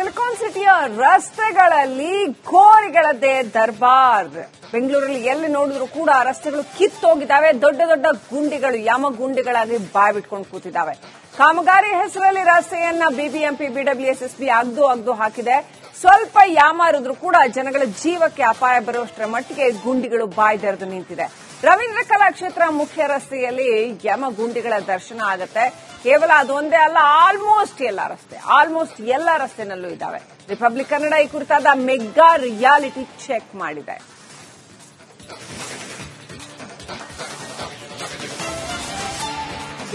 Silicon ಸಿಟಿಯ ರಸ್ತೆಗಳಲ್ಲಿ ಘೋರಿಗಳದ್ದೇ ದರ್ಬಾರ್. ಬೆಂಗಳೂರಲ್ಲಿ ಎಲ್ಲಿ ನೋಡಿದ್ರು ಕೂಡ ರಸ್ತೆಗಳು ಕಿತ್ತೋಗಿದ್ದಾವೆ ದೊಡ್ಡ ದೊಡ್ಡ ಗುಂಡಿಗಳು, ಯಮ ಗುಂಡಿಗಳಾಗಿ ಬಾಯ್ಬಿಟ್ಕೊಂಡು ಕೂತಿದ್ದಾವೆ. ಕಾಮಗಾರಿ ಹೆಸರಲ್ಲಿ ರಸ್ತೆಯನ್ನ ಬಿಬಿಎಂಪಿ, ಬಿಡಬ್ಲ್ಯೂಎಸ್ಎಸ್ಬಿ ಅಗ್ದು ಅಗ್ದು ಹಾಕಿದೆ. ಸ್ವಲ್ಪ ಯಾಮಾರಿದ್ರು ಕೂಡ ಜನಗಳ ಜೀವಕ್ಕೆ ಅಪಾಯ ಬರುವಷ್ಟರ ಮಟ್ಟಿಗೆ ಗುಂಡಿಗಳು ಬಾಯ್ದೆರೆದು ನಿಂತಿದೆ. ರವೀಂದ್ರ ಕಲಾಕ್ಷೇತ್ರ ಮುಖ್ಯ ರಸ್ತೆಯಲ್ಲಿ ಯಮ ಗುಂಡಿಗಳ ದರ್ಶನ ಆಗುತ್ತೆ. ಕೇವಲ ಅದೊಂದೇ ಅಲ್ಲ ಆಲ್ಮೋಸ್ಟ್ ಎಲ್ಲ ರಸ್ತೆ ಆಲ್ಮೋಸ್ಟ್ ಎಲ್ಲ ರಸ್ತೆನಲ್ಲೂ ಇದ್ದಾವೆ. ರಿಪಬ್ಲಿಕ್ ಕನ್ನಡ ಈ ಕುರಿತಾದ ಮೆಗ್ಗಾ ರಿಯಾಲಿಟಿ ಚೆಕ್ ಮಾಡಿದೆ.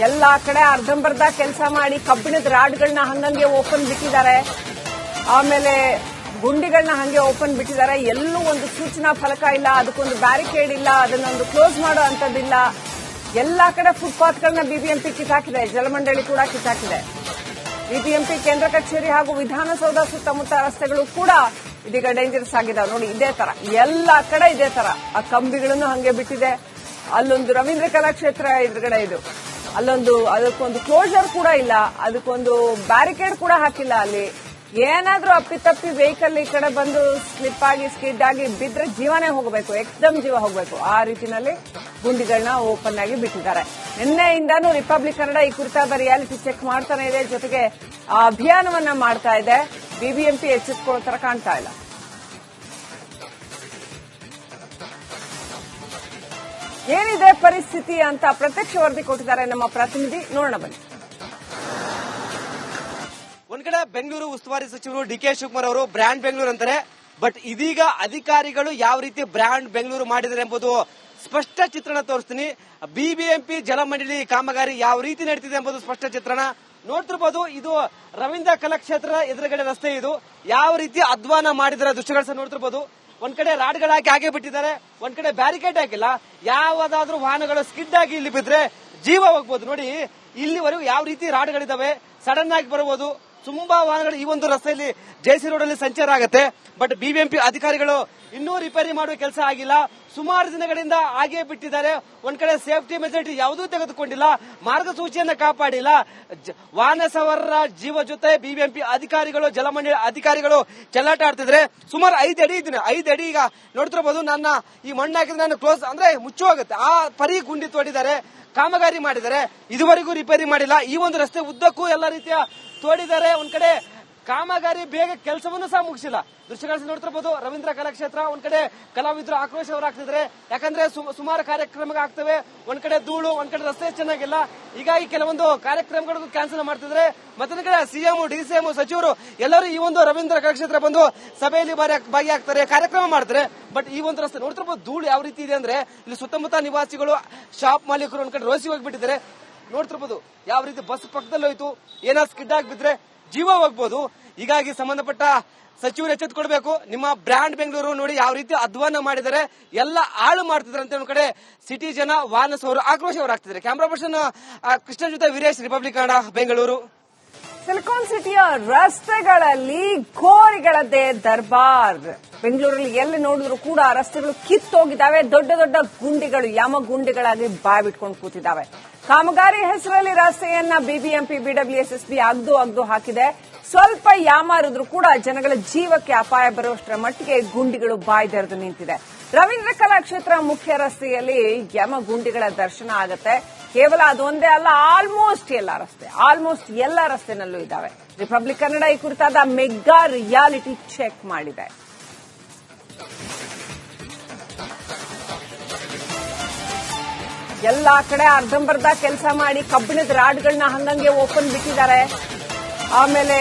ಎಲ್ಲಾ ಕಡೆ ಅರ್ಧಂಬರ್ಧ ಕೆಲಸ ಮಾಡಿ ಕಬ್ಬಿಣದ ರಾಡ್ಗಳನ್ನ ಹಂಗಂಗೆ ಓಪನ್ ಬಿಟ್ಟಿದ್ದಾರೆ. ಆಮೇಲೆ ಗುಂಡಿಗಳನ್ನ ಹಂಗೆ ಓಪನ್ ಬಿಟ್ಟಿದ್ದಾರೆ. ಎಲ್ಲೂ ಒಂದು ಸೂಚನಾ ಫಲಕ ಇಲ್ಲ, ಅದಕ್ಕೊಂದು ಬ್ಯಾರಿಕೇಡ್ ಇಲ್ಲ, ಅದನ್ನೊಂದು ಕ್ಲೋಸ್ ಮಾಡೋ ಅಂತದಿಲ್ಲ ಎಲ್ಲಾ ಕಡೆ ಫುಟ್ಪಾತ್ಗಳನ್ನ ಬಿಬಿಎಂಪಿ ಕಿತ್ತಾಕಿದೆ ಜಲಮಂಡಳಿ ಕೂಡ ಕಿತ್ತಾಕಿದೆ ಬಿಬಿಎಂಪಿ ಕೇಂದ್ರ ಕಚೇರಿ ಹಾಗೂ ವಿಧಾನಸೌಧ ಸುತ್ತಮುತ್ತ ರಸ್ತೆಗಳು ಕೂಡ ಇದೀಗ ಡೇಂಜರಸ್ ಆಗಿದಾವೆ. ನೋಡಿ, ಇದೇ ತರ. ಎಲ್ಲಾ ಕಡೆ ಇದೇ ತರ. ಆ ಕಂಬಿಗಳನ್ನು ಹಂಗೆ ಬಿಟ್ಟಿದೆ. ಅಲ್ಲೊಂದು ರವೀಂದ್ರ ಕಲಾಕ್ಷೇತ್ರ ಎದುರುಗಡೆ ಇದು. ಅಲ್ಲೊಂದು, ಅದಕ್ಕೊಂದು ಕ್ಲೋಸರ್ ಕೂಡ ಇಲ್ಲ. ಅದಕ್ಕೊಂದು ಬ್ಯಾರಿಕೇಡ್ ಕೂಡ ಹಾಕಿಲ್ಲ ಅಲ್ಲಿ. ಏನಾದ್ರೂ ಅಪ್ಪಿತಪ್ಪಿ ವೆಹಿಕಲ್ ಈ ಕಡೆ ಬಂದು ಸ್ಲಿಪ್ ಆಗಿ ಸ್ಕಿಡ್ ಆಗಿ ಬಿದ್ರೆ ಜೀವನೇ ಹೋಗಬೇಕು, ಎಕ್ದಮ್ ಜೀವ ಹೋಗಬೇಕು. ಆ ರೀತಿನಲ್ಲಿ ಗುಂಡಿಗಳನ್ನ ಓಪನ್ ಆಗಿ ಬಿಟ್ಟಿದ್ದಾರೆ. ನಿನ್ನೆಯಿಂದಾನು ರಿಪಬ್ಲಿಕ್ ಕನ್ನಡ ಈ ಕುರಿತಾದ ರಿಯಾಲಿಟಿ ಚೆಕ್ ಮಾಡ್ತಾನೆ ಇದೆ. ಜೊತೆಗೆ ಆ ಅಭಿಯಾನವನ್ನ ಮಾಡ್ತಾ ಇದೆ. ಬಿಬಿಎಂಪಿ ಎಚ್ಚೆತ್ಕೊಳ್ಳೋ ತರ ಕಾಣ್ತಾ ಇಲ್ಲ. ಏನಿದೆ ಪರಿಸ್ಥಿತಿ ಅಂತ ಪ್ರತ್ಯಕ್ಷ ವರದಿ ಕೊಟ್ಟಿದ್ದಾರೆ ನಮ್ಮ ಪ್ರತಿನಿಧಿ. ನೋಡೋಣ ಬನ್ನಿ. ಕಡೆ ಬೆಂಗಳೂರು ಉಸ್ತುವಾರಿ ಸಚಿವರು ಡಿ ಕೆ ಶಿವಕುಮಾರ್ ಅವರು ಬ್ರ್ಯಾಂಡ್ ಬೆಂಗಳೂರು ಅಂತಾರೆ. ಬಟ್ ಇದೀಗ ಅಧಿಕಾರಿಗಳು ಯಾವ ರೀತಿ ಬ್ರ್ಯಾಂಡ್ ಬೆಂಗಳೂರು ಮಾಡಿದ್ದಾರೆ ಎಂಬುದು ಸ್ಪಷ್ಟ ಚಿತ್ರಣ ತೋರಿಸ್ತೀನಿ. ಬಿಬಿಎಂಪಿ ಜಲಮಂಡಳಿ ಕಾಮಗಾರಿ ಯಾವ ರೀತಿ ನಡೀತಿದೆ ಎಂಬುದು ಸ್ಪಷ್ಟ ಚಿತ್ರಣ. ನೋಡ್ತಿರ್ಬೋದು, ಇದು ರವೀಂದ್ರ ಕಲಾಕ್ಷೇತ್ರ ಎದುರುಗಡೆ ರಸ್ತೆ ಇದು. ಯಾವ ರೀತಿ ಅಧ್ವಾನ ಮಾಡಿದರೆ ದೃಶ್ಯಗಳ ನೋಡ್ತಿರ್ಬೋದು. ಒಂದ್ ಕಡೆ ರಾಡ್ಗಳು ಹಾಕಿ ಹಾಗೆ ಬಿಟ್ಟಿದ್ದಾರೆ. ಒಂದ್ ಕಡೆ ಬ್ಯಾರಿಕೇಡ್ ಹಾಕಿಲ್ಲ. ಯಾವ್ದಾದ್ರೂ ವಾಹನಗಳು ಸ್ಕಿಡ್ ಆಗಿ ಇಲ್ಲಿ ಬಿದ್ರೆ ಜೀವ ಹೋಗ್ಬೋದು. ನೋಡಿ, ಇಲ್ಲಿವರೆಗೂ ಯಾವ ರೀತಿ ರಾಡ್ಗಳಿದಾವೆ, ಸಡನ್ ಆಗಿ ಬರಬಹುದು ತುಂಬಾ ವಾಹನಗಳು ಈ ಒಂದು ರಸ್ತೆಯಲ್ಲಿ ಜೆಸಿ ರೋಡ್ ಅಲ್ಲಿ ಸಂಚಾರ ಆಗುತ್ತೆ. ಬಟ್ ಬಿಬಿಎಂಪಿ ಅಧಿಕಾರಿಗಳು ಇನ್ನೂ ರಿಪೇರಿ ಮಾಡುವ ಕೆಲಸ ಆಗಿಲ್ಲ. ಸುಮಾರು ದಿನಗಳಿಂದ ಹಾಗೆ ಬಿಟ್ಟಿದ್ದಾರೆ. ಒಂದ್ ಕಡೆ ಸೇಫ್ಟಿ ಮೆಜಾರಿಟಿ ಯಾವುದೂ ತೆಗೆದುಕೊಂಡಿಲ್ಲ. ಮಾರ್ಗಸೂಚಿಯನ್ನ ಕಾಪಾಡಿಲ್ಲ. ವಾಹನ ಸವಾರರ ಜೀವ ಜೊತೆ ಬಿಬಿಎಂಪಿ ಅಧಿಕಾರಿಗಳು, ಜಲಮಂಡಳಿ ಅಧಿಕಾರಿಗಳು ಚೆಲ್ಲಾಟ ಆಡ್ತಿದ್ರೆ ಸುಮಾರು ಐದು ಅಡಿ ಇದ್ದೀನಿ ಐದು ಅಡಿ ಈಗ ನೋಡ್ತಿರ್ಬೋದು ನನ್ನ ಈ ಮಣ್ಣು ಹಾಕಿದ್ರೆ ನಾನು ಕ್ಲೋಸ್ ಅಂದ್ರೆ ಮುಚ್ಚು ಹೋಗುತ್ತೆ ಆ ಪರಿ ಗುಂಡಿ ತೋಡಿದ್ದಾರೆ, ಕಾಮಗಾರಿ ಮಾಡಿದ್ದಾರೆ. ಇದುವರೆಗೂ ರಿಪೇರಿ ಮಾಡಿಲ್ಲ. ಈ ಒಂದು ರಸ್ತೆ ಉದ್ದಕ್ಕೂ ಎಲ್ಲ ರೀತಿಯ ತೋಡಿದ್ದಾರೆ. ಒಂದ್ ಕಡೆ ಕಾಮಗಾರಿ ಬೇಗ ಕೆಲಸವನ್ನು ಸಹ ಮುಗಿಸಿಲ್ಲ. ದೃಶ್ಯಗಳಿಸಿ ನೋಡ್ತಿರ್ಬೋದು, ರವೀಂದ್ರ ಕಲಾಕ್ಷೇತ್ರ, ಒಂದ್ ಕಡೆ ಕಲಾವಿದರು ಆಕ್ರೋಶ ಯಾಕಂದ್ರೆ ಸುಮಾರು ಕಾರ್ಯಕ್ರಮಗಳು ಆಗ್ತವೆ. ಒಂದ್ ಕಡೆ ಧೂಳು, ಒಂದ್ ಕಡೆ ರಸ್ತೆ ಚೆನ್ನಾಗಿಲ್ಲ. ಹೀಗಾಗಿ ಕೆಲವೊಂದು ಕಾರ್ಯಕ್ರಮಗಳಿಗೂ ಕ್ಯಾನ್ಸಲ್ ಮಾಡ್ತಿದ್ರೆ ಮತ್ತೊಂದ್ ಕಡೆ ಸಿಎಂ ಡಿಸಿಎಂ ಸಚಿವರು ಎಲ್ಲರೂ ಈ ಒಂದು ರವೀಂದ್ರ ಕಲಾಕ್ಷೇತ್ರ ಬಂದು ಸಭೆಯಲ್ಲಿ ಭಾಗಿಯಾಗ್ತಾರೆ ಕಾರ್ಯಕ್ರಮ ಮಾಡ್ತಾರೆ. ಬಟ್ ಈ ಒಂದು ರಸ್ತೆ, ನೋಡ್ತಿರ್ಬೋದು ಧೂಳು ಯಾವ ರೀತಿ ಇದೆ ಅಂದ್ರೆ, ಇಲ್ಲಿ ಸುತ್ತಮುತ್ತ ನಿವಾಸಿಗಳು ಶಾಪ್ ಮಾಲೀಕರು ಒಂದ್ ಕಡೆ ರೋಸಿ ಹೋಗ್ಬಿಟ್ಟಿದ್ದಾರೆ. ನೋಡ್ತಿರ್ಬೋದು, ಯಾವ ರೀತಿ ಬಸ್ ಪಕ್ಕದಲ್ಲಿ ಹೋಯ್ತು ಏನಾದ್ರು ಸ್ಕಿಡ್ ಆಗಿ ಬಿದ್ರೆ ಜೀವ ಹೋಗ್ಬೋದು. ಹೀಗಾಗಿ ಸಂಬಂಧಪಟ್ಟ ಸಚಿವರು ಎಚ್ಚೆತ್ತುಕೊಡ್ಬೇಕು ನಿಮ್ಮ ಬ್ರ್ಯಾಂಡ್ ಬೆಂಗಳೂರು ನೋಡಿ ಯಾವ ರೀತಿ ಅಧ್ವಾನ ಮಾಡಿದರೆ ಎಲ್ಲ ಹಾಳು ಮಾಡ್ತಿದ್ದಾರೆ ಅಂತ ಒಂದು ಕಡೆ ಸಿಟಿ ಜನ ವಾನಸ್ ಅವರು ಆಕ್ರೋಶ ಹೊರಾಗ್ತಿದ್ದಾರೆ ಕ್ಯಾಮ್ರಾ ಪರ್ಸನ್ ಕೃಷ್ಣ ಜೊತೆ ವೀರೇಶ್ ರಿಪಬ್ಲಿಕ್ ಕನ್ನಡ ಬೆಂಗಳೂರು ಸಿಲಿಕಾನ್ ಸಿಟಿಯ ರಸ್ತೆಗಳಲ್ಲಿ ಘೋರಿಗಳದ್ದೇ ದರ್ಬಾರ್. ಬೆಂಗಳೂರಲ್ಲಿ ಎಲ್ಲಿ ನೋಡಿದ್ರು ಕೂಡ ರಸ್ತೆಗಳು ಕಿತ್ತೋಗಿದ್ದಾವೆ. ದೊಡ್ಡ ದೊಡ್ಡ ಗುಂಡಿಗಳು ಯಾಮ ಗುಂಡಿಗಳಾಗಿ ಬಾಯ್ಬಿಟ್ಕೊಂಡು ಕೂತಿದ್ದಾವೆ. ಕಾಮಗಾರಿ ಹೆಸರಲ್ಲಿ ರಸ್ತೆಯನ್ನ ಬಿಬಿಎಂಪಿ ಬಿಡಬ್ಲ್ಯೂಎಸ್ಎಸ್ಬಿ ಅಗ್ದು ಅಗ್ದು ಹಾಕಿದೆ. ಸ್ವಲ್ಪ ಯಾಮಾರಿದ್ರು ಕೂಡ ಜನಗಳ ಜೀವಕ್ಕೆ ಅಪಾಯ ಬರುವಷ್ಟರ ಮಟ್ಟಿಗೆ ಗುಂಡಿಗಳು ಬಾಯ್ದೆರೆದು ನಿಂತಿದೆ. ರವೀಂದ್ರ ಕಲಾಕ್ಷೇತ್ರ ಮುಖ್ಯ ರಸ್ತೆಯಲ್ಲಿ ಯಮ ಗುಂಡಿಗಳ ದರ್ಶನ ಆಗುತ್ತೆ. ಕೇವಲ ಅದೊಂದೇ ಅಲ್ಲ ಆಲ್ಮೋಸ್ಟ್ ಎಲ್ಲ ರಸ್ತೆ ಆಲ್ಮೋಸ್ಟ್ ಎಲ್ಲ ರಸ್ತೆನಲ್ಲೂ ಇದ್ದಾವೆ. ರಿಪಬ್ಲಿಕ್ ಕನ್ನಡ ಈ ಕುರಿತಾದ ಮೆಗಾ ರಿಯಾಲಿಟಿ ಚೆಕ್ ಮಾಡಿದೆ. ಎಲ್ಲಾ ಕಡೆ ಅರ್ಧಂಬರ್ಧ ಕೆಲಸ ಮಾಡಿ ಕಬ್ಬಿಣದ ರಾಡ್ಗಳನ್ನ ಹಂಗಂಗೆ ಓಪನ್ ಬಿಟ್ಟಿದ್ದಾರೆ. ಆಮೇಲೆ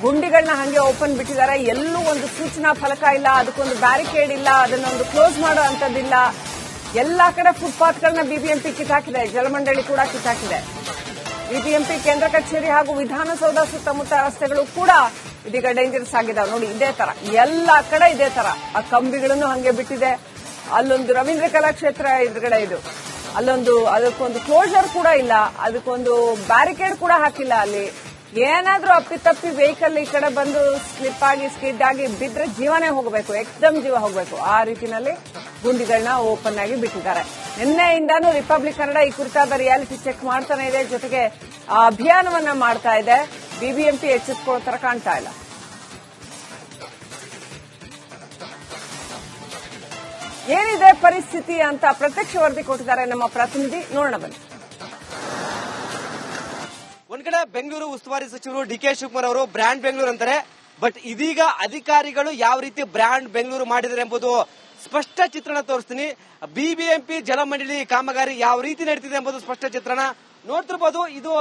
ಗುಂಡಿಗಳನ್ನ ಹಂಗೆ ಓಪನ್ ಬಿಟ್ಟಿದ್ದಾರೆ. ಎಲ್ಲೂ ಒಂದು ಸೂಚನಾ ಫಲಕ ಇಲ್ಲ, ಅದಕ್ಕೊಂದು ಬ್ಯಾರಿಕೇಡ್ ಇಲ್ಲ, ಅದನ್ನೊಂದು ಕ್ಲೋಸ್ ಮಾಡೋ ಅಂತದಿಲ್ಲ ಎಲ್ಲಾ ಕಡೆ ಫುಟ್ಪಾತ್ಗಳನ್ನ ಬಿಬಿಎಂಪಿ ಕಿತ್ತಾಕಿದೆ, ಜಲಮಂಡಳಿ ಕೂಡ ಕಿತ್ತಾಕಿದೆ. ಬಿಬಿಎಂಪಿ ಕೇಂದ್ರ ಕಚೇರಿ ಹಾಗೂ ವಿಧಾನಸೌಧ ಸುತ್ತಮುತ್ತ ರಸ್ತೆಗಳು ಕೂಡ ಇದೀಗ ಡೇಂಜರಸ್ ಆಗಿದಾವೆ. ನೋಡಿ, ಇದೇ ತರ. ಎಲ್ಲಾ ಕಡೆ ಇದೇ ತರ. ಆ ಕಂಬಿಗಳನ್ನು ಹಂಗೆ ಬಿಟ್ಟಿದೆ. ಅಲ್ಲೊಂದು ರವೀಂದ್ರ ಕಲಾಕ್ಷೇತ್ರ ಎದುರುಗಡೆ ಇದು. ಅಲ್ಲೊಂದು, ಅದಕ್ಕೊಂದು ಕ್ಲೋಸರ್ ಕೂಡ ಇಲ್ಲ. ಅದಕ್ಕೊಂದು ಬ್ಯಾರಿಕೇಡ್ ಕೂಡ ಹಾಕಿಲ್ಲ ಅಲ್ಲಿ. ಏನಾದ್ರೂ ಅಪ್ಪಿತಪ್ಪಿ ವೆಹಿಕಲ್ ಈ ಕಡೆ ಬಂದು ಸ್ಲಿಪ್ ಆಗಿ ಸ್ಕಿಡ್ ಆಗಿ ಬಿದ್ರೆ ಜೀವನೇ ಹೋಗಬೇಕು, ಎಕ್ದಮ್ ಜೀವ ಹೋಗಬೇಕು. ಆ ರೀತಿನಲ್ಲಿ ಗುಂಡಿಗಳನ್ನ ಓಪನ್ ಆಗಿ ಬಿಟ್ಟಿದ್ದಾರೆ. ನಿನ್ನೆಯಿಂದಾನು ರಿಪಬ್ಲಿಕ್ ಕನ್ನಡ ಈ ಕುರಿತಾದ ರಿಯಾಲಿಟಿ ಚೆಕ್ ಮಾಡ್ತಾನೆ ಇದೆ. ಜೊತೆಗೆ ಅಭಿಯಾನವನ್ನ ಮಾಡ್ತಾ ಇದೆ. ಬಿಬಿಎಂಪಿ ಎಚ್ಚೆತ್ಕೊಳ್ಳೋ ತರ ಕಾಣ್ತಾ ಇಲ್ಲ. ಏನಿದೆ ಪರಿಸ್ಥಿತಿ ಅಂತ ಪ್ರತ್ಯಕ್ಷ ವರದಿ ಕೊಟ್ಟಿದ್ದಾರೆ ನಮ್ಮ ಪ್ರತಿನಿಧಿ. ನೋಡೋಣ ಬನ್ನಿ. ಒಂದ್ ಕಡೆ ಬೆಂಗಳೂರು ಉಸ್ತುವಾರಿ ಸಚಿವರು ಡಿ ಕೆ ಶಿವಕುಮಾರ್ ಅವರು ಬ್ರ್ಯಾಂಡ್ ಬೆಂಗಳೂರು ಅಂತಾರೆ. ಬಟ್ ಇದೀಗ ಅಧಿಕಾರಿಗಳು ಯಾವ ರೀತಿ ಬ್ರ್ಯಾಂಡ್ ಬೆಂಗಳೂರು ಮಾಡಿದ್ದಾರೆ ಎಂಬುದು ಸ್ಪಷ್ಟ ಚಿತ್ರಣ ತೋರಿಸ್ತೀನಿ. ಬಿಬಿಎಂಪಿ ಜಲಮಂಡಳಿ ಕಾಮಗಾರಿ ಯಾವ ರೀತಿ ನಡೀತಿದೆ ಎಂಬುದು ಸ್ಪಷ್ಟ ಚಿತ್ರಣ. ನೋಡ್ತಿರ್ಬೋದು, ಇದು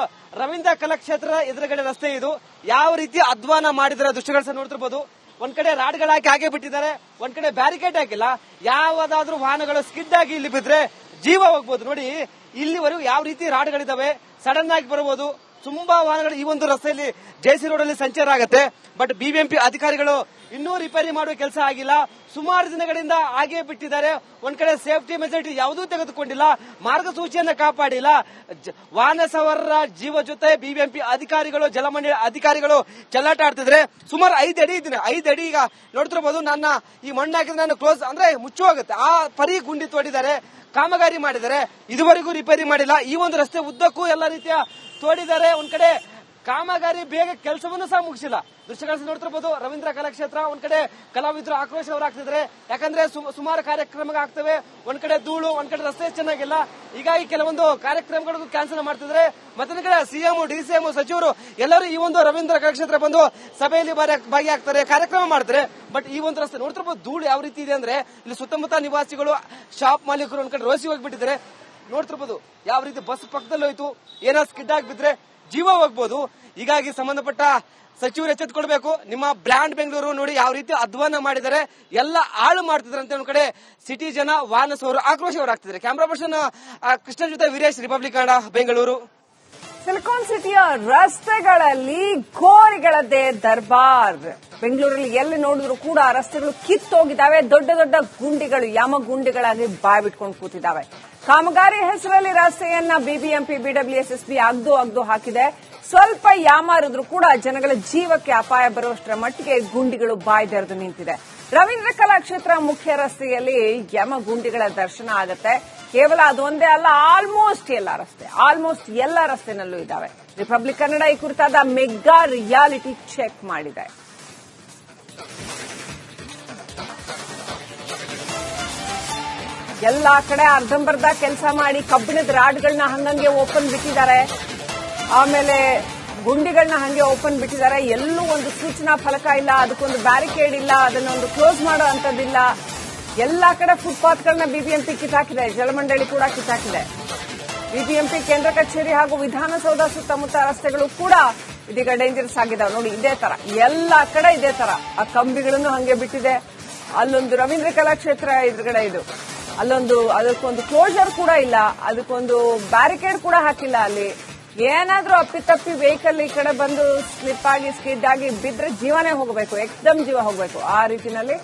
ರವೀಂದ್ರ ಕಲಾಕ್ಷೇತ್ರ ಎದುರುಗಡೆ ರಸ್ತೆ ಇದು. ಯಾವ ರೀತಿ ಅಧ್ವಾನ ಮಾಡಿದ್ರೆ ದೃಶ್ಯಗಳ ಸಹ ನೋಡ್ತಿರ್ಬೋದು. ಒಂದ್ ಕಡೆ ರಾಡ್ಗಳು ಹಾಕಿ ಹಾಗೆ ಬಿಟ್ಟಿದ್ದಾರೆ, ಒಂದ್ ಕಡೆ ಬ್ಯಾರಿಕೇಡ್ ಹಾಕಿಲ್ಲ. ಯಾವ್ದಾದ್ರು ವಾಹನಗಳು ಸ್ಕಿಡ್ ಆಗಿ ಇಲ್ಲಿ ಬಿದ್ರೆ ಜೀವ ಹೋಗ್ಬೋದು. ನೋಡಿ, ಇಲ್ಲಿವರೆಗೂ ಯಾವ ರೀತಿ ರಾಡ್ಗಳಿದಾವೆ ಸಡನ್ ಆಗಿ ಬರಬಹುದು ತುಂಬಾ ವಾಹನಗಳು ಈ ಒಂದು ರಸ್ತೆಯಲ್ಲಿ ಜೆಸಿ ರೋಡ್ ಅಲ್ಲಿ ಸಂಚಾರ ಆಗುತ್ತೆ. ಬಟ್ ಬಿಬಿಎಂಪಿ ಅಧಿಕಾರಿಗಳು ಇನ್ನೂ ರಿಪೇರಿ ಮಾಡುವ ಕೆಲಸ ಆಗಿಲ್ಲ. ಸುಮಾರು ದಿನಗಳಿಂದ ಹಾಗೆ ಬಿಟ್ಟಿದ್ದಾರೆ. ಒಂದ್ ಕಡೆ ಸೇಫ್ಟಿ ಮೆಜಾರಿಟಿ ಯಾವುದೂ ತೆಗೆದುಕೊಂಡಿಲ್ಲ. ಮಾರ್ಗಸೂಚಿಯನ್ನು ಕಾಪಾಡಿಲ್ಲ. ವಾಹನ ಸವಾರರ ಜೀವ ಜೊತೆ ಬಿಬಿಎಂಪಿ ಅಧಿಕಾರಿಗಳು, ಜಲಮಂಡಳಿ ಅಧಿಕಾರಿಗಳು ಚೆಲ್ಲಾಟ ಆಡ್ತಿದ್ರೆ ಸುಮಾರು ಐದು ಅಡಿ ಇದ್ದೀನಿ ಐದು ಅಡಿ ಈಗ ನೋಡ್ತಿರ್ಬೋದು. ನನ್ನ ಈ ಮಣ್ಣು ಹಾಕಿದ್ರೆ ನಾನು ಕ್ಲೋಸ್ ಅಂದ್ರೆ ಮುಚ್ಚು ಹೋಗುತ್ತೆ ಆ ಪರಿ ಗುಂಡಿ ತೋಡಿದ್ದಾರೆ. ಕಾಮಗಾರಿ ಮಾಡಿದರೆ ಇದುವರೆಗೂ ರಿಪೇರಿ ಮಾಡಿಲ್ಲ. ಈ ಒಂದು ರಸ್ತೆ ಉದ್ದಕ್ಕೂ ಎಲ್ಲ ರೀತಿಯ ತೋಡಿದ್ದಾರೆ. ಒಂದ್ ಕಡೆ ಕಾಮಗಾರಿ ಬೇಗ ಕೆಲಸವನ್ನು ಸಹ ಮುಗಿಸಿಲ್ಲ. ದೃಶ್ಯಗಳನ್ನು ನೋಡ್ತಿರ್ಬೋದು ರವೀಂದ್ರ ಕಲಾಕ್ಷೇತ್ರ, ಒಂದ್ ಕಡೆ ಕಲಾವಿದರು ಆಕ್ರೋಶ ಆಗ್ತಿದ್ರೆ ಯಾಕಂದ್ರೆ ಸುಮಾರು ಕಾರ್ಯಕ್ರಮ ಆಗ್ತವೆ. ಒಂದ್ ಕಡೆ ಧೂಳು, ಒಂದ್ ಕಡೆ ರಸ್ತೆ ಚೆನ್ನಾಗಿಲ್ಲ. ಹೀಗಾಗಿ ಕೆಲವೊಂದು ಕಾರ್ಯಕ್ರಮಗಳು ಕ್ಯಾನ್ಸಲ್ ಮಾಡ್ತಿದ್ರೆ. ಮತ್ತೊಂದು ಕಡೆ ಸಿಎಂ ಡಿಸಿಎಂ ಸಚಿವರು ಎಲ್ಲರೂ ಈ ಒಂದು ರವೀಂದ್ರ ಕಲಾಕ್ಷೇತ್ರ ಬಂದು ಸಭೆಯಲ್ಲಿ ಭಾಗಿ- ಭಾಗಿಯಾಗ್ತಾರೆ, ಕಾರ್ಯಕ್ರಮ ಮಾಡ್ತಾರೆ. ಬಟ್ ಈ ಒಂದು ರಸ್ತೆ, ನೋಡ್ತಿರ್ಬೋದು ಧೂಳು ಯಾವ ರೀತಿ ಇದೆ ಅಂದ್ರೆ ಇಲ್ಲಿ ಸುತ್ತಮುತ್ತ ನಿವಾಸಿಗಳು ಶಾಪ್ ಮಾಲೀಕರು ಒಂದ್ ಕಡೆ ರೋಸಿ ಹೋಗ್ಬಿಟ್ಟಿದ್ದಾರೆ. ನೋಡ್ತಿರ್ಬೋದು ಯಾವ ರೀತಿ ಬಸ್ ಪಕ್ಕದಲ್ಲಿ ಹೋಯ್ತು ಏನೋ ಸ್ಕಿಡ್ ಆಗಿ ಬಿದ್ರೆ ಜೀವ ಹೋಗ್ಬೋದು. ಹೀಗಾಗಿ ಸಂಬಂಧಪಟ್ಟ ಸಚಿವರು ಎಚ್ಚೆತ್ಕೊಳ್ಬೇಕು. ನಿಮ್ಮ ಬ್ರ್ಯಾಂಡ್ ಬೆಂಗಳೂರು ನೋಡಿ ಯಾವ ರೀತಿ ಅಧ್ವಾನ ಮಾಡಿದರೆ ಎಲ್ಲ ಹಾಳು ಮಾಡ್ತಿದ್ರಂತೆ ಒಂದ್ ಕಡೆ ಸಿಟಿ ಜನ ವಾನಸ್ ಅವರು ಆಕ್ರೋಶ ಹೊರಾಗ್ತಿದ್ದಾರೆ ಕ್ಯಾಮ್ರಾ ಪರ್ಸನ್ ಕೃಷ್ಣ ಜೊತೆ ವೀರೇಶ್ ರಿಪಬ್ಲಿಕ್ ಕನ್ನಡ ಬೆಂಗಳೂರು ಸಿಲಿಕಾನ್ ಸಿಟಿಯ ರಸ್ತೆಗಳಲ್ಲಿ ಗೋರಿಗಳದ್ದೇ ದರ್ಬಾರ್. ಬೆಂಗಳೂರಲ್ಲಿ ಎಲ್ಲಿ ನೋಡಿದ್ರು ಕೂಡ ರಸ್ತೆಗಳು ಕಿತ್ತೋಗಿದ್ದಾವೆ. ದೊಡ್ಡ ದೊಡ್ಡ ಗುಂಡಿಗಳು ಯಮ ಗುಂಡಿಗಳಾಗಿ ಬಾಯ್ ಬಿಟ್ಕೊಂಡು ಕೂತಿದ್ದಾವೆ. ಕಾಮಗಾರಿ ಹೆಸರಲ್ಲಿ ರಸ್ತೆಯನ್ನ ಬಿಬಿಎಂಪಿ ಬಿಡಬ್ಲ್ಯೂಎಸ್ಎಸ್ಬಿ ಅಗ್ದು ಅಗ್ದು ಹಾಕಿದೆ. ಸ್ವಲ್ಪ ಯಾಮಾರಿದ್ರು ಕೂಡ ಜನಗಳ ಜೀವಕ್ಕೆ ಅಪಾಯ ಬರುವಷ್ಟರ ಮಟ್ಟಿಗೆ ಗುಂಡಿಗಳು ಬಾಯ್ದೆರೆದು ನಿಂತಿದೆ. ರವೀಂದ್ರ ಕಲಾಕ್ಷೇತ್ರ ಮುಖ್ಯ ರಸ್ತೆಯಲ್ಲಿ ಯಮ ಗುಂಡಿಗಳ ದರ್ಶನ ಆಗುತ್ತೆ. ಕೇವಲ ಅದೊಂದೇ ಅಲ್ಲ ಆಲ್ಮೋಸ್ಟ್ ಎಲ್ಲ ರಸ್ತೆ ಆಲ್ಮೋಸ್ಟ್ ಎಲ್ಲ ರಸ್ತೆನಲ್ಲೂ ಇದ್ದಾವೆ. ರಿಪಬ್ಲಿಕ್ ಕನ್ನಡ ಈ ಕುರಿತಾದ ಮೆಗಾ ರಿಯಾಲಿಟಿ ಚೆಕ್ ಮಾಡಿದೆ. ಎಲ್ಲಾ ಕಡೆ ಅರ್ಧಂಬರ್ಧ ಕೆಲಸ ಮಾಡಿ ಕಬ್ಬಿಣದ ರಾಡ್ಗಳನ್ನ ಹಂಗಂಗೆ ಓಪನ್ ಬಿಟ್ಟಿದ್ದಾರೆ. ಆಮೇಲೆ ಗುಂಡಿಗಳನ್ನ ಹಂಗೆ ಓಪನ್ ಬಿಟ್ಟಿದ್ದಾರೆ. ಎಲ್ಲೂ ಒಂದು ಸೂಚನಾ ಫಲಕ ಇಲ್ಲ, ಅದಕ್ಕೊಂದು ಬ್ಯಾರಿಕೇಡ್ ಇಲ್ಲ, ಅದನ್ನೊಂದು ಕ್ಲೋಸ್ ಮಾಡೋ ಅಂತದಿಲ್ಲ ಎಲ್ಲಾ ಕಡೆ ಫುಟ್ಪಾತ್ಗಳನ್ನ ಬಿಬಿಎಂಪಿ ಕಿತ್ತಾಕಿದೆ. ಜಲಮಂಡಳಿ ಕೂಡ ಕಿತ್ತಾಕಿದೆ. ಬಿಬಿಎಂಪಿ ಕೇಂದ್ರ ಕಚೇರಿ ಹಾಗೂ ವಿಧಾನಸೌಧ ಸುತ್ತಮುತ್ತ ರಸ್ತೆಗಳು ಕೂಡ ಇದೀಗ ಡೇಂಜರಸ್ ಆಗಿದಾವೆ. ನೋಡಿ, ಇದೇ ತರ. ಎಲ್ಲಾ ಕಡೆ ಇದೇ ತರ. ಆ ಕಂಬಿಗಳನ್ನು ಹಂಗೆ ಬಿಟ್ಟಿದೆ. ಅಲ್ಲೊಂದು ರವೀಂದ್ರ ಕಲಾಕ್ಷೇತ್ರ ಎದುರುಗಡೆ ಇದು. ಅಲ್ಲೊಂದು, ಅದಕ್ಕೊಂದು ಕ್ಲೋಸರ್ ಕೂಡ ಇಲ್ಲ. ಅದಕ್ಕೊಂದು ಬ್ಯಾರಿಕೇಡ್ ಕೂಡ ಹಾಕಿಲ್ಲ ಅಲ್ಲಿ. ಏನಾದ್ರೂ ಅಪ್ಪಿತಪ್ಪಿ ವೆಹಿಕಲ್ ಈ ಕಡೆ ಬಂದು ಸ್ಲಿಪ್ ಆಗಿ ಸ್ಕಿಡ್ ಆಗಿ ಬಿದ್ರೆ ಜೀವನೇ ಹೋಗಬೇಕು, ಎಕ್ದಮ್ ಜೀವ ಹೋಗಬೇಕು ಆ ರೀತಿನಲ್ಲಿ.